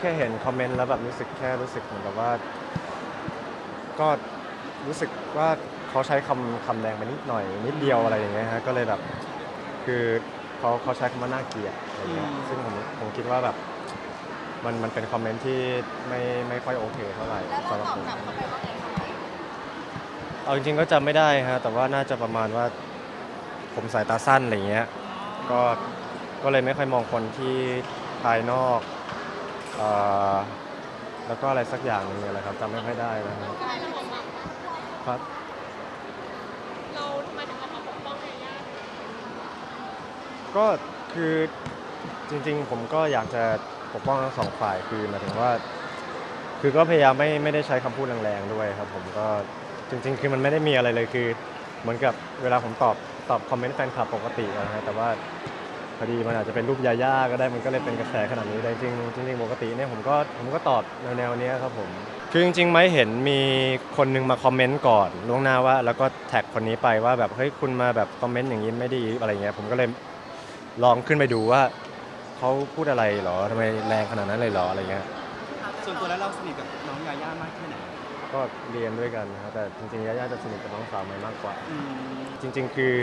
แค่เห็นคอมเมนต์แล้วแบบรู้สึกแค่รู้สึกเหมือนกับว่า ก็รู้สึกว่าเขาใช้คำคำแรงไปนิดหน่อยนิดเดียวอะไรอย่างเงี้ยฮะก็เลยแบบคือเขาเขาใช้คำว่าน่าเกลียดอะไรเงี้ยซึ่งผมผมคิดว่าแบบมันมันเป็นคอมเมนต์ที่ไม่ไม่ค่อยโอเคเท่าไหร่แล้วเราสำหรับตอบผมกลับเขาไปว่าไงคะเอาจริงๆก็จำไม่ได้ฮะแต่ว่าน่าจะประมาณว่าผมสายตาสั้นอะไรเงี้ยก็ก็เลยไม่ค่อยมองคนที่ภายนอก เอ่อแล้วก็อะไรสักอย่างหนึงอะไรครับจำไม่ค่อยได้แล้วครับการเราบอกว่าครับ เราทำไมถึงออกมาปกป้องเมย่าก็คือจริงๆ ผมก็อยากจะปกป้องทั้งสองฝ่ายคือหมายถึงว่า คือก็พยายามไม่ไม่ได้ใช้คำพูดแรงๆด้วยครับ ผมก็จริง ๆ คือมันไม่ได้มีอะไรเลยคือ เหมือนกับเวลาผมตอบตอบคอมเมนต์แฟนคลับปกตินะฮะแต่ว่า พอดีมันอาจจะเป็นรูปยาย่าก็ได้มันก็เลยเป็นกระแสขนาดนี้แต่จริงจริงปกติเนี่ยผมก็ผมก็ตอบแนวเนี้ยครับผม คือจริงๆไม่เห็นมีคนนึงมาคอมเมนต์ก่อนล่วงหน้าว่า แล้วก็แท็กคนนี้ไปว่าแบบเฮ้ยคุณมาแบบคอมเมนต์อย่างนี้ไม่ดีอะไรเงี้ยผมก็เลยลองขึ้นไปดูว่าเขาพูดอะไรเหรอทำไมแรงขนาดนั้นเลยเหรออะไรเงี้ยส่วนตัวแล้วเราสนิทกับน้องยาย่ามากแค่ไหน ก็เรียนด้วยกันนะครับแต่จริงๆยาย่าจะสนิทกับน้องสาวไม่มากกว่า อืมจริง ๆ คือ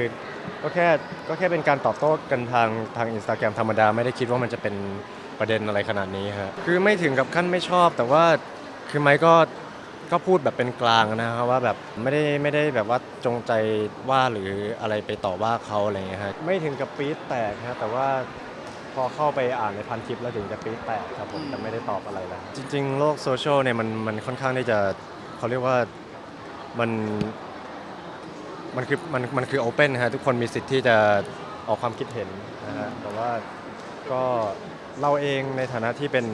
ก็แค่ก็แค่เป็นการตอบโต้กันทางทางอินสตาแกรมธรรมดาไม่ได้คิดว่ามันจะเป็นประเด็นอะไรขนาดนี้ฮะคือไม่ถึงกับขั้นไม่ชอบ แต่ว่าคือไม้ก็ก็พูดแบบเป็นกลางนะครับว่าแบบไม่ได้ไม่ได้แบบว่าจงใจว่าหรืออะไรไปต่อว่าเขาอะไรเงี้ยฮะไม่ถึงกับปี๊ดแตกฮะแต่ว่าพอเข้าไปอ่านในพันทิปแล้วถึงจะปี๊ดแตกครับผมแต่ไม่ได้ตอบอะไรแล้วจริง ๆ โลกโซเชียลเนี่ยมันมันค่อนข้างที่จะ เขาเรียกว่ามันมันคือมันมันคือโอเ n นฮะทุกคนมีสิทธิ์ที่จะออกความคิดเห็นนะฮะแต่ว่าก็เราเองในฐานะที่เป็น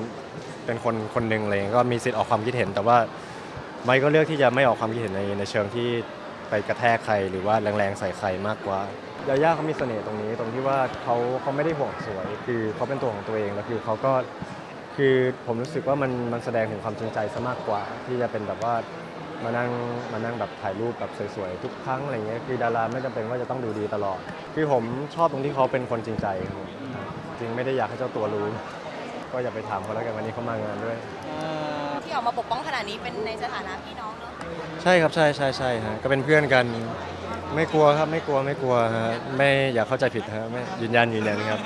เป็นคนคนหนึ่งอะไรเงี้ยก็มีสิทธิ์ออกความคิดเห็น แต่ว่าไม่ก็เลือกที่จะไม่ออกความคิดเห็นในในเชิงที่ไปกระแทกใครหรือว่าแรงๆใส่ใครมากกว่ายาย่าเขามีเสน่ห์ตรงนี้ตรงที่ว่าเขาเขาไม่ได้ห่วงสวย คือเขาเป็นตัวของตัวเองแล้วคือเขาก็ คือผมรู้สึกว่ามันมันแสดงถึงความจริงใจซะมากกว่า ที่จะเป็นแบบว่ามานั่งมานั่งแบบถ่ายรูปแบบสวยๆทุกครั้งอะไรเงี้ยคือดาราไม่จำเป็นว่าจะต้องดูดีตลอด คือผมชอบตรงที่เขาเป็นคนจริงใจครับผมจริงไม่ได้อยากให้เจ้าตัวรู้ ก็อย่าไปถามเขาแล้วกันวันนี้เขามางานด้วย ที่ออกมาปกป้องขนาดนี้เป็นในสถานะพี่น้องเนอะใช่ครับใช่ใช่ใช่ฮะก็เป็นเพื่อนกัน ไม่กลัวครับไม่กลัวไม่กลัวฮะไม่อยากเข้าใจผิดฮะไม่ยืนยันยืนยันครับ